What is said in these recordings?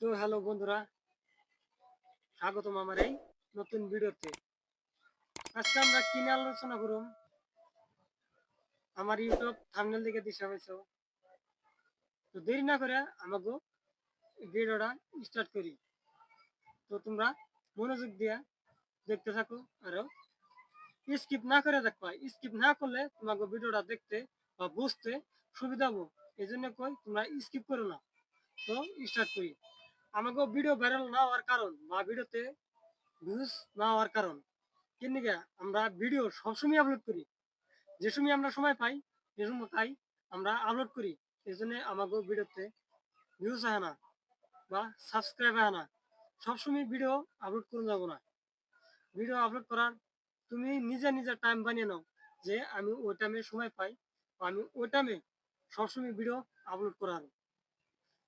তো হ্যালো বন্ধুরা, স্বাগতম আমার এই নতুন ভিডিওতে। আজকে আমরা কি নিয়ে আলোচনা করুম? আমার ইউটিউব থামনেল দিকে দিশা পাইছো তো দেরি না করে আমাকে ভিডিওটা স্টার্ট করি। তো তোমরা মনোযোগ দিয়া দেখতে থাকো আরও স্কিপ না করে দেখবা। স্কিপ না করলে তোমাকে ভিডিওটা দেখতে বা বুঝতে সুবিধা হব। এই জন্য কই তোমরা স্কিপ করো না। তো স্টার্ট করি। আমাকে ভিডিও ভাইরাল না হওয়ার কারণ বা ভিডিওতে ভিউজ না হওয়ার কারণ কেনিকে আমরা ভিডিও সবসময় আপলোড করি। যে সময় আমরা সময় পাই, যে সময় পাই আমরা আপলোড করি, এই জন্য আমাকে ভিডিওতে ভিউজ হয় না বা সাবস্ক্রাইব হয় না। সবসময় ভিডিও আপলোড করে যাব না। ভিডিও আপলোড করার তুমি নিজে নিজে টাইম বানিয়ে নাও যে আমি ওই টাইমে সময় পাই, আমি ওই টাইমে সবসময় ভিডিও আপলোড করার।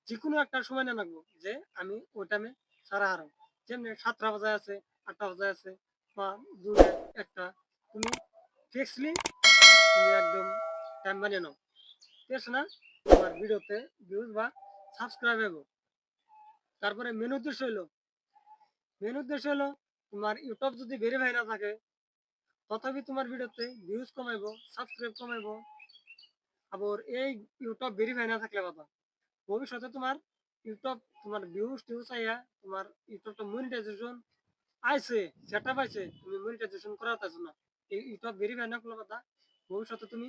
যে কোনো একটা সময় না লাগবো যে আমি ওই টাইমে সারা হারো যেমনি সাতটা বাজায় আছে, আটটা বাজায় আছে, বা দুটা একটা, তুমি ফিক্সলি তুমি একদম টাইম বানিয়ে নাও। ঠিক না? তোমার ভিডিওতে ভিউজ বা সাবস্ক্রাইব হব তারপরে মেন উদ্দেশ্য হলো মেন উদ্দেশ্য হলো তোমার ইউটিউব যদি ভেরিফাই না থাকে, তথাপি তোমার ভিডিওতে ভিউজ কমাইবো সাবস্ক্রাইব কমাইবো। আবার এই ইউটিউব ভেরিফাই না থাকলে বাবা ভবিষ্যতে তোমার ইউটিউব, তোমার ভিউজ টিউজ আইয়া তোমার ইউটিউবটা মনিটাইজেশন আইছে সেটা পাইছে তুমি মনিটাইজেশন করাতেছ না। এই ইউটিউব ভেরিফাই না কথা, ভবিষ্যতে তুমি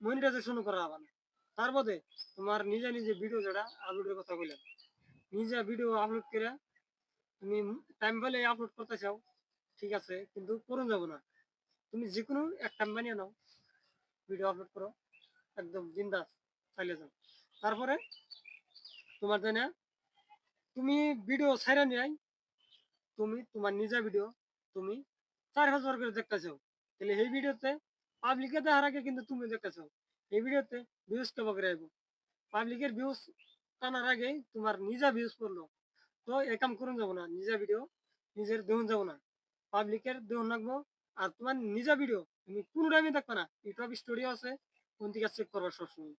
মনিটাইজেশন করা হবে তার বাদে তোমার নিজে নিজে ভিডিও যেটা আপলোডের কথা বললাম নিজে ভিডিও আপলোড করে তুমি টাইম পেলে আপলোড করতে চাও, ঠিক আছে, কিন্তু করুন যাব না। তুমি যে কোনো এক টাইম বানিয়ে নাও ভিডিও আপলোড করো, একদম জিন্দাস চালিয়ে যাও। তারপরে তোমার জানা, তুমি ভিডিও ছাইরা নিয়াই, তুমি তোমার নিজা ভিডিও তুমি চার হাজার করে দেখতেছো। তাহলে এই ভিডিওতে পাবলিকে দেখার আগে কিন্তু তুমি দেখতেছো। এই ভিডিওতে ভিউজ কেমন করে আইব? পাবলিকের ভিউজ টানার আগে তোমার নিজা ভিউজ পড়ল। তো এ কাম করুন যাব না, নিজা ভিডিও নিজের দেহন যাব না। পাবলিকের দেহন রাখব আর তোমার নিজা ভিডিও তুমি কোনো টাইমে দেখবে না। ইউটিউব স্টুডিও আছে, কোন দিকে চেক করবা সবসময়।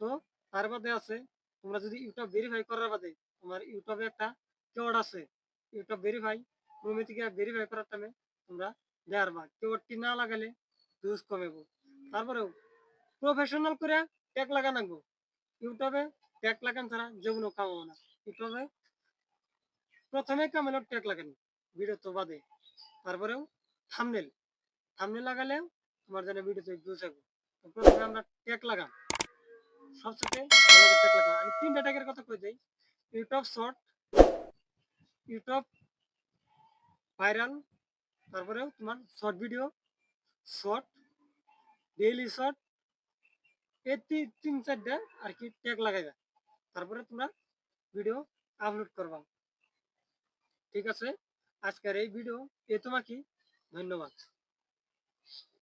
তো তার বাদে আছে, তোমরা যদি ইউটিউব ভেরিফাই করার বাদে তোমার ইউটিউবে একটা কেওয়ার্ড আছে, ইউটিউব ভেরিফাই ক্রোমে থেকে ভেরিফাই করার টাইমে তোমরা দেওয়ার বা কেওয়ার্ডটি না লাগালে ভিউজ কমেবো। তারপরেও প্রফেশনাল করে ট্যাগ লাগান রাখব ইউটিউবে ট্যাগ লাগান ছাড়া যেগুলো কামাবো না। ইউটিউবে প্রথমে কামালো ট্যাগ লাগান ভিডিও তো বাদে। তারপরেও থামনেল থামনেল লাগালেও তোমার যেন ভিডিওতে ভিউজ আসবে প্রথমে আমরা ট্যাগ লাগাম। সবচেয়ে ভালো ট্যাগ লাগাম আমি তিনটা ট্যাগের কথা কই দিই ইউটিউব শর্ট ইউটিউব ভাইরাল তারপরেও তোমার short video short daily short এই তিন চারটা আর কি ট্যাগ লাগাইবা। তারপরে তোমরা ভিডিও আপলোড করবা। ঠিক আছে? আজকের এই ভিডিও এ তোমাকে ধন্যবাদ।